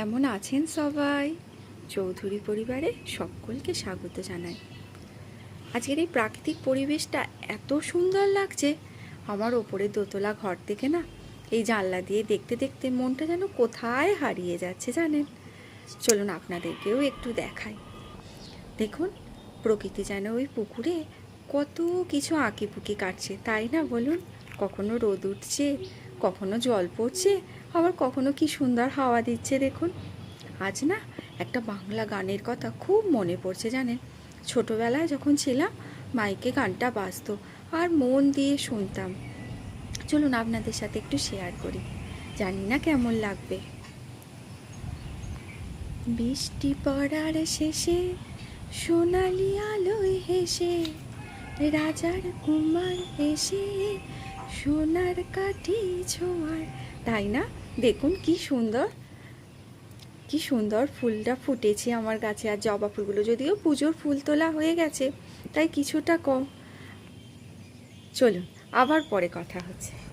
কেমন আছেন সবাই? চৌধুরী পরিবারে সকলকে স্বাগত জানাই। আজকের এই প্রাকৃতিক পরিবেশটা এত সুন্দর লাগছে, আমার ওপরে দোতলা ঘর থেকে না, এই জানলা দিয়ে দেখতে দেখতে মনটা যেন কোথায় হারিয়ে যাচ্ছে জানেন? চলুন আপনাদেরকেও একটু দেখাই। দেখুন, প্রকৃতি যেন ওই পুকুরে কত কিছু আঁকি পুকি কাটছে, তাই না বলুন? কখনো রোদ উঠছে, কখনো জল পড়ছে আবার কখনো কি সুন্দর হাওয়া দিচ্ছে দেখুন? আজ না একটা বাংলা গানের কথা খুব মনে পড়ছে জানেন? ছোটোবেলায় যখন ছিলাম, মাইকে গানটা বাজতো আর মন দিয়ে শুনতাম। চলুন আপনাদের সাথে একটু শেয়ার করি। জানি না কেমন লাগবে। বৃষ্টি পড়ার শেষে, সোনালি আলোয় হেসে, রাজার কুমার এসে, সোনার কাঠি ছোঁয়ার। তাই না? দেখুন, কি সুন্দর। কি সুন্দর ফুলটা ফুটেছে আমার গাছে আর জবা ফুলগুলো। যদিও পুজোর ফুল তোলা হয়ে গেছে, তাই কিছুটা কম। চলুন, আবার পরে কথা হচ্ছে।